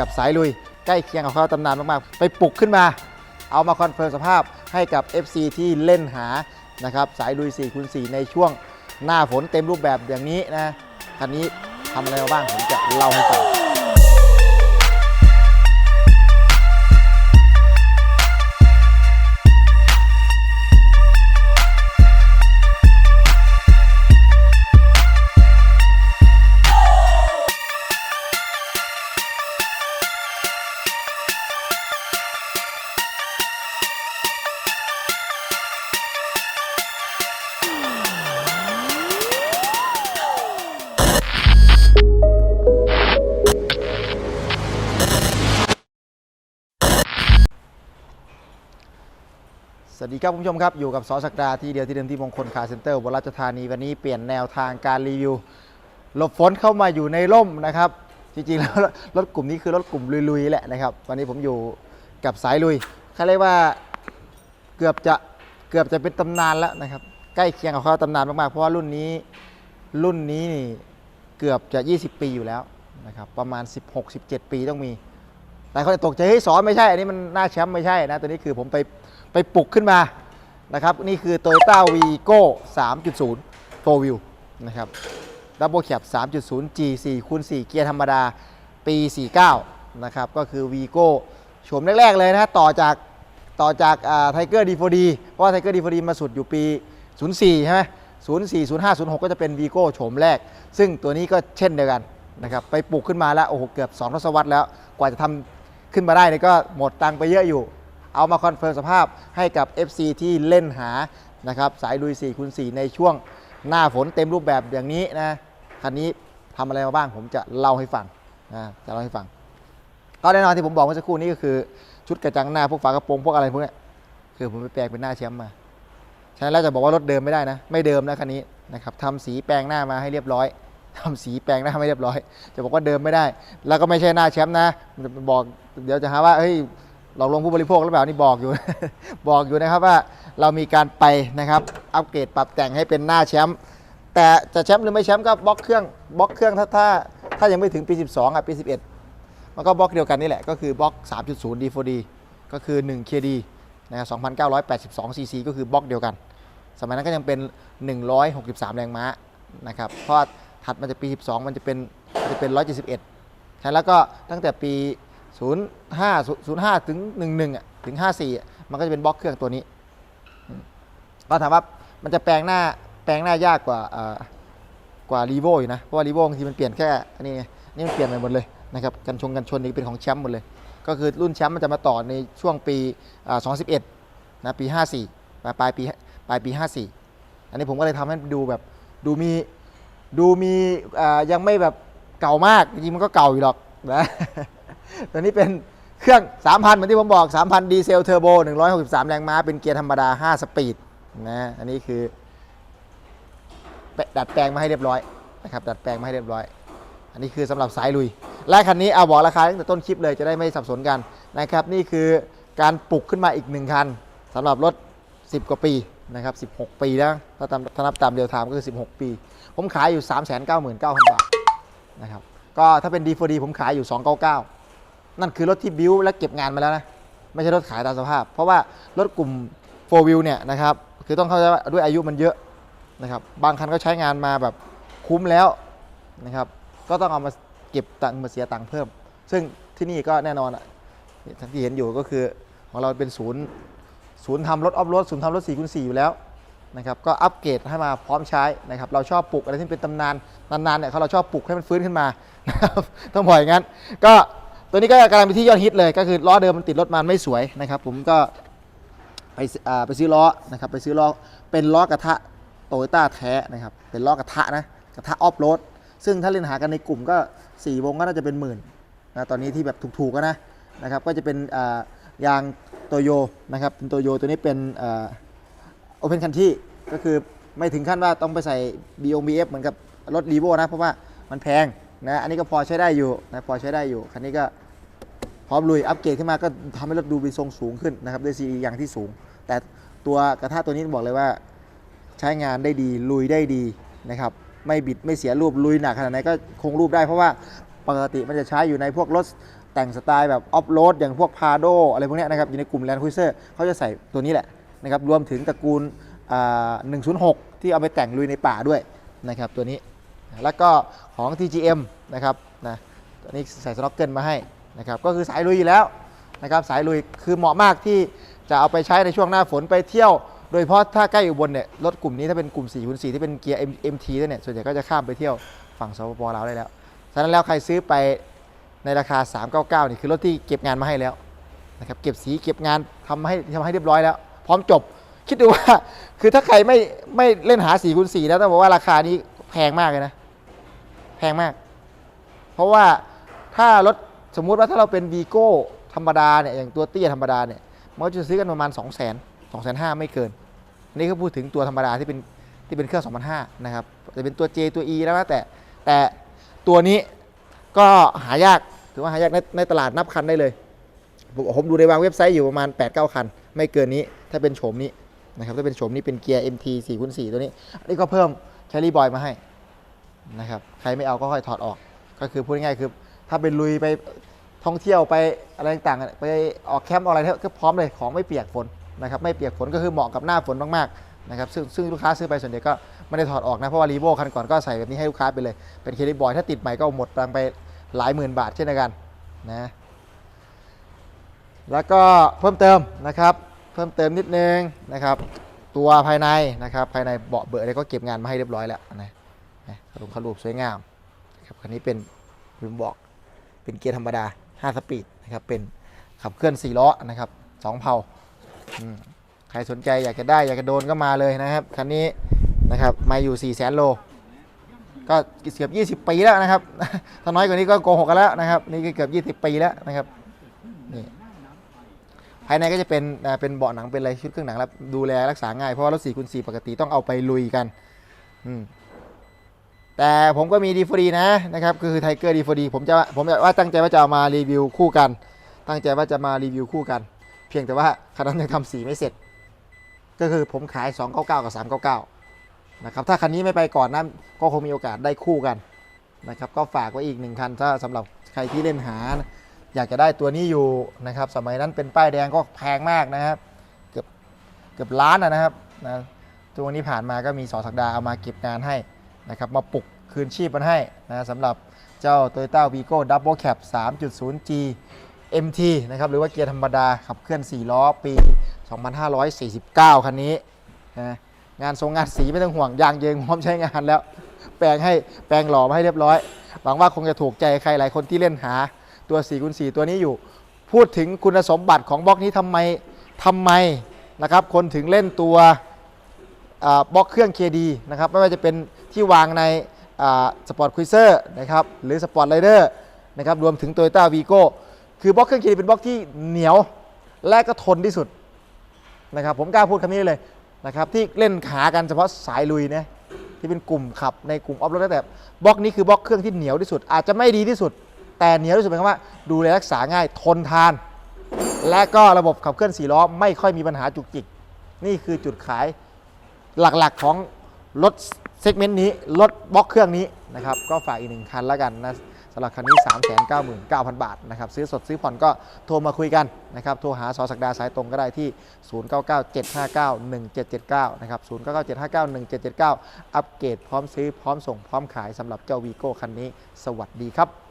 กับสายลุย ใกล้เคียงกับเขาตำนานมากๆ ไปปลุกขึ้นมา เอามาคอนเฟิร์มสภาพให้กับ FC ที่เล่นหานะครับสายลุย4คูณ4ในช่วงหน้าฝนเต็มรูปแบบอย่างนี้นะคันนี้ทำอะไรมาบ้างผมจะเล่าให้ฟัง สดีครับคุณผู้ชมครับ อยู่กับสอสักดาที่เดียวที่เดิมที่มงคลคาร์เซ็นเตอร์บลราชธานีวันนี้เปลี่ยนแนวทางการรีวิวหลบฝนเข้ามาอยู่ในร่มนะครับ จริงๆแล้วรถกลุ่มนี้คือรถกลุ่มลุยๆแหละนะครับวันนี้ผมอยู่กับสายลุยเขาเรียกว่าเกือบจะเกือบจะเป็นตำนานแล้วนะครับใกล้เคียงกับเขาตำนานมากๆเพราะว่ารุ่นนี้รุ่นนี้นี่เกือบจะ 20 ปีอยู่แล้วนะครับประมาณ 16-17 ปีต้องมีหลายคนตกใจเฮ้ยสอนไม่ใช่อันนี้มันหน้าแชมป์ไม่ใช่นะตัวนี้คือผมไป ไปปลุกขึ้นมานะครับนี่คือ Toyota Vigo 3.0 4 Wheel นะครับ Double Cab 3.0 G4 คูณ4เกียร์ธรรมดาปี 49 นะครับ ก็คือ Vigo โฉมแรก ๆ เลยนะต่อจากต่อจากไทเกอร์ดีโฟดีเพราะไทเกอร์ดีโฟดีมาสุดอยู่ปี 04 ใช่ไหม04 05 06 ก็จะเป็น Vigo โฉมแรก ซึ่งตัวนี้ก็เช่นเดียวกันนะครับไปปลุกขึ้นมาแล้ว โอ้โห เกือบ 2 ทศวรรษแล้ว กว่าจะทำขึ้นมาได้เนี่ยก็หมดตังไปเยอะอยู่ เอามาคอนเฟิร์มสภาพให้กับ FC ที่เล่นหานะครับสายลุย4คูณ4ในช่วงหน้าฝนเต็มรูปแบบอย่างนี้นะคันนี้ทำอะไรมาบ้างผมจะเล่าให้ฟังนะจะเล่าให้ฟัง ก็แน่นอนที่ผมบอกเมื่อสักครู่นี้ก็คือ ชุดกระจังหน้าพวกฝากระโปรงพวกอะไรพวกเนี้ยคือผมไปแปลงเป็นหน้าแชมป์มาฉะนั้นแล้วจะบอกว่ารถเดิมไม่ได้นะ ไม่เดิมนะคันนี้นะครับทำสีแปลงหน้ามาให้เรียบร้อยทำสีแปลงหน้าไม่เรียบร้อย จะบอกว่าเดิมไม่ได้ แล้วก็ไม่ใช่หน้าแชมป์นะบอกเดี๋ยวจะหาว่าเฮ้ย หลอกลวงผู้บริโภคหรือเปล่านี่บอกอยู่ บอกอยู่นะครับว่าเรามีการไปนะครับอัปเกรดปรับแต่งให้เป็นหน้าแชมป์แต่จะแชมป์หรือไม่แชมป์ก็บล็อกเครื่องบล็อกเครื่องถ้าถ้าถ้ายังไม่ถึงปี 12อะปี 11 มันก็บล็อกเดียวกันนี่แหละก็คือบล็อก 3.0 D4D ก็คือ 1 KD นะครับ2,982 cc ก็คือบล็อกเดียวกัน สมัยนั้นก็ยังเป็น 163 แรงม้านะครับเพราะถัดมาจากปี 12 มันจะเป็นมันจะเป็น 171ใช่แล้วก็ตั้งแต่ปี 05 05ถึง11อะถึง 54อะมันก็จะเป็นบล็อกเครื่องตัวนี้ก็ถามว่ามันจะแปลงหน้าแปลงหน้ายากกว่าอ่อกว่ารีโวอยู่นะเพราะว่ารีโวบางทีมันเปลี่ยนแค่อันนี้นี่มันเปลี่ยนไปหมดเลยนะครับกันชงกันชนนี่เป็นของแชมป์หมดเลย ก็คือรุ่นแชมป์มันจะมาต่อในช่วงปีอ่า2011นะปี 54ปลายปลายปีปลายปี 54 อันนี้ผมก็เลยทำให้ดูแบบดูมีดูมีอ่ายังไม่แบบเก่ามากจริงมันก็เก่าอยู่หรอกนะ ตัวนี้เป็นเครื่อง 3,000 เหมือนที่ผมบอก 3,000 ดีเซลเทอร์โบ 163 แรงม้า เป็นเกียร์ธรรมดา 5 สปีดนะ อันนี้คือดัดแปลงมาให้เรียบร้อยนะครับ ดัดแปลงมาให้เรียบร้อย อันนี้คือสำหรับสายลุย และคันนี้เอาบอกราคาตั้งแต่ต้นคลิปเลยจะได้ไม่สับสนกันนะครับ นี่คือการปลุกขึ้นมาอีกหนึ่งคันสำหรับรถ 10 กว่าปีนะครับ 16 ปีแล้วถ้าตามถ้านับตามเดียวทามก็คือ 16 ปี ผมขายอยู่ 399,000 บาทนะครับ ก็ถ้าเป็น D4D ผมขายอยู่ 299 นั่นคือรถที่บิวและเก็บงานมาแล้วนะ ไม่ใช่รถขายตามสภาพ เพราะว่ารถกลุ่ม4 wheel เนี่ยนะครับ คือต้องเข้าใจว่าด้วยอายุมันเยอะนะครับ บางคันก็ใช้งานมาแบบคุ้มแล้วนะครับ ก็ต้องเอามาเก็บตังค์มาเสียตังค์เพิ่ม ซึ่งที่นี่ก็แน่นอนอะนี่ที่เห็นอยู่ก็คือของเราเป็นศูนย์ศูนย์ทำรถออฟโรดศูนย์ทำรถ4คูณ4อยู่แล้วนะครับ ก็อัปเกรดให้มาพร้อมใช้นะครับ เราชอบปลุกอะไรที่เป็นตำนานนานๆเนี่ยเขาเราชอบปลุกให้มันฟื้นขึ้นมานะครับต้องบอกอย่างนั้น ก็ ตัวนี้ก็กำลังเป็นที่ยอดฮิตเลย ก็คือล้อเดิมมันติดรถมาไม่สวยนะครับ ผมก็ไปซื้ออ่าไปซื้อล้อนะครับ ไปซื้อล้อเป็นล้อกระทะโตโยต้าแท้นะครับ เป็นล้อกระทะนะกระทะออฟโรดซึ่งถ้าเล่นหากันในกลุ่มก็4วงก็น่าจะเป็นหมื่นนะตอนนี้ที่แบบถูกๆก็นะนะครับก็จะเป็นยางโตโยนะครับเป็นโตโยตัวนี้เป็นโอเพนคันที่ก็คือไม่ถึงขั้นว่าต้องไปใส่ b o b f เหมือนกับรถรีโวนะ เพราะว่ามันแพงนะอันนี้ก็พอใช้ได้อยู่นะพอใช้ได้อยู่ คันนี้ก็ พร้อมลุยอัปเกรดขึ้นมาก็ทำให้รถดูมีทรงสูงขึ้นนะครับด้วยซีอย่างที่สูง แต่ตัวกระทะตัวนี้บอกเลยว่า ใช้งานได้ดีลุยได้ดีนะครับไม่บิดไม่เสียรูปลุยหนักขนาดไหนก็คงรูปได้เพราะว่าปกติมันจะใช้อยู่ในพวกรถแต่งสไตล์แบบออฟโรดอย่างพวกพาโดอะไรพวกนี้นะครับอยู่ในกลุ่มแลนด์ค u เซอร์เขาจะใส่ตัวนี้แหละนะครับรวมถึงตระกูลอ่า106 ที่เอาไปแต่งลุยในป่าด้วยนะครับตัวนี้แล้วก็ของ TGM นะครับนะตัวนี้ใส่สโนว์เกิลมาให้ นะครับก็คือสายลุยอยู่แล้วนะครับสายลุยคือเหมาะมากที่จะเอาไปใช้ในช่วงหน้าฝนไปเที่ยว โดยเฉพาะถ้าใกล้อุบลเนี่ยรถกลุ่มนี้ถ้าเป็นกลุ่ม4คูณ4ที่เป็นเกียร์ M- MT ด้วยเนี่ยส่วนใหญ่ก็จะข้ามไปเที่ยวฝั่งสปปลาวได้แล้วฉะนั้นแล้วใครซื้อไปในราคา 399นี่คือรถที่เก็บงานมาให้แล้วนะครับเก็บสีเก็บงานทำให้ทำให้เรียบร้อยแล้ว พร้อมจบคิดดูว่าคือถ้าใครไม่ไม่เล่นหา4คูณ4แล้วต้องบอกว่าราคานี้แพงมากเลยนะแพงมาก เพราะว่าถ้ารถ สมมุติว่าถ้าเราเป็นวีโก้ธรรมดาเนี่ยอย่างตัวเตี้ยธรรมดาเนี่ยมันก็จะซื้อกันประมาณ 2 0 0 0 0 0 2 5 0 0ไม่เกินอันนี้ก็พูดถึงตัวธรรมดาที่เป็นที่เป็นเครื่อง2005นะครับจะเป็นตัว J ตัว E แล้วนะแต่แต่ตัวนี้ก็หายากถือว่าหายากในในตลาดนับคันได้เลยผมผมดูในวางเว็บไซต์อยู่ประมาณ 8-9 คัน ไม่เกินนี้ถ้าเป็นโฉมนี้นะครับถ้าเป็นโฉมนี้เป็นเกียร์ MT 4คูณ4ตัวนี้อันนี้ก็เพิ่มแคลรี่บอยมาให้นะครับใครไม่เอาก็ค่อยถอดออก ก็คือพูดง่ายๆคือ ถ้าเป็นลุยไปท่องเที่ยวไปอะไรต่างๆไปออกแคมป์ออกอะไรก็พร้อมเลยของไม่เปียกฝนนะครับไม่เปียกฝนก็คือเหมาะกับหน้าฝนมากๆนะครับซึ่งซึ่งลูกค้าซื้อไปส่วนใหญ่ก็ไม่ได้ถอดออกนะเพราะว่ารีโวคันก่อนก็ใส่แบบนี้ให้ลูกค้าไปเลย เป็นเคลิบอยถ้าติดใหม่ก็หมดตังไปหลายหมื่นบาทเช่นกันนะแล้วก็เพิ่มเติมนะครับ เพิ่มเติมนิดนึงนะครับ ตัวภายในนะครับภายในเบาะเบอะอะไรก็เก็บงานมาให้เรียบร้อยแล้วนะนะขลุมขลูปสวยงามนะครับคันนี้เป็นลืมบอก เป็นเกียร์ธรรมดา 5 สปีดนะครับ เป็นขับเคลื่อน 4 ล้อนะครับสองเพลาใครสนใจอยากจะได้อยากจะโดนก็มาเลยนะครับ คันนี้นะครับมาอยู่4 0 0แสนโล ก็เกือบ20 ปีแล้วนะครับถ้าน้อยกว่านี้ก็โกหกกันแล้วนะครับ นี่ก็เกือบ20 ปีแล้วนะครับนี่ภายในก็จะเป็นเป็นเบาะหนังเป็นอะไรชุดเครื่องหนังแล้วดูแลรักษาง่ายเพราะว่ารถ4คูณ4ปกติต้องเอาไปลุยกันอืม แต่ผมก็มีดีฟรีนะนะครับคือไทเกอร์ดีฟรีผมจะผมว่าตั้งใจว่าจะเอามารีวิวคู่กัน ตั้งใจว่าจะมารีวิวคู่กัน เพียงแต่ว่าคันนั้นยังทำสีไม่เสร็จ ก็คือผมขาย 299 กับ 399 นะครับถ้าคันนี้ไม่ไปก่อนนะก็คงมีโอกาสได้คู่กันนะครับก็ฝากไว้อีกหนึ่งคันถ้าสำหรับใครที่เล่นหา อยากจะได้ตัวนี้อยู่นะครับสมัยนั้นเป็นป้ายแดงก็แพงมากนะครับเกือบเกือบล้านนะครับนะตัวนี้ผ่านมาก็มีสอสักดาเอามาเก็บงานให้ นะครับมาปลุกคืนชีพมันให้นะสำหรับเจ้า Toyota Vigo Double Cab 3.0G MT นะครับหรือว่าเกียร์ธรรมดาขับเคลื่อน 4 ล้อปี 2549 คันนี้นะงานทรงงานสีไม่ต้องห่วงยางเยิงพร้อมใช้งานแล้ว แปลงให้แปลงหล่อมาให้เรียบร้อย หวังว่าคงจะถูกใจใครหลายคนที่เล่นหาตัว4คูณ4ตัวนี้อยู่ พูดถึงคุณสมบัติของบล็อกนี้ทำไมทำไมนะครับคนถึงเล่นตัวบล็อกเครื่อง KD นะครับไม่ว่าจะเป็น ที่วางในสปอร์ตคุยเซอร์นะครับหรือสปอร์ตไรเดอร์นะครับรวมถึง Toyota Vigo คือบล็อกเครื่อง KD เป็นบล็อกที่เหนียวและก็ทนที่สุดนะครับผมกล้าพูดคำนี้เลยนะครับที่เล่นขากันเฉพาะสายลุยนะที่เป็นกลุ่มขับในกลุ่มออฟโรดแต่บล็อกนี้คือบล็อกเครื่องที่เหนียวที่สุด อาจจะไม่ดีที่สุด แต่เหนียวที่สุดหมายความว่า ดูแลรักษาง่ายทนทาน และก็ระบบขับเคลื่อนสี่ล้อไม่ค่อยมีปัญหาจุกจิก นี่คือจุดขายหลักๆของรถ เซกเมนต์นี้รถบล็อกเครื่องนี้นะครับก็ฝากอีกหนึ่งคันแล้วกันนะสำหรับคันนี้ 399,000 บาทนะครับซื้อสดซื้อผ่อนก็โทรมาคุยกันนะครับโทรหาสอสักดาสายตรงก็ได้ที่ 0997591779 นะครับ 0997591779 อัปเกรดพร้อมซื้อพร้อมส่งพร้อมขายสำหรับเจ้าวีโก้คันนี้ สวัสดีครับ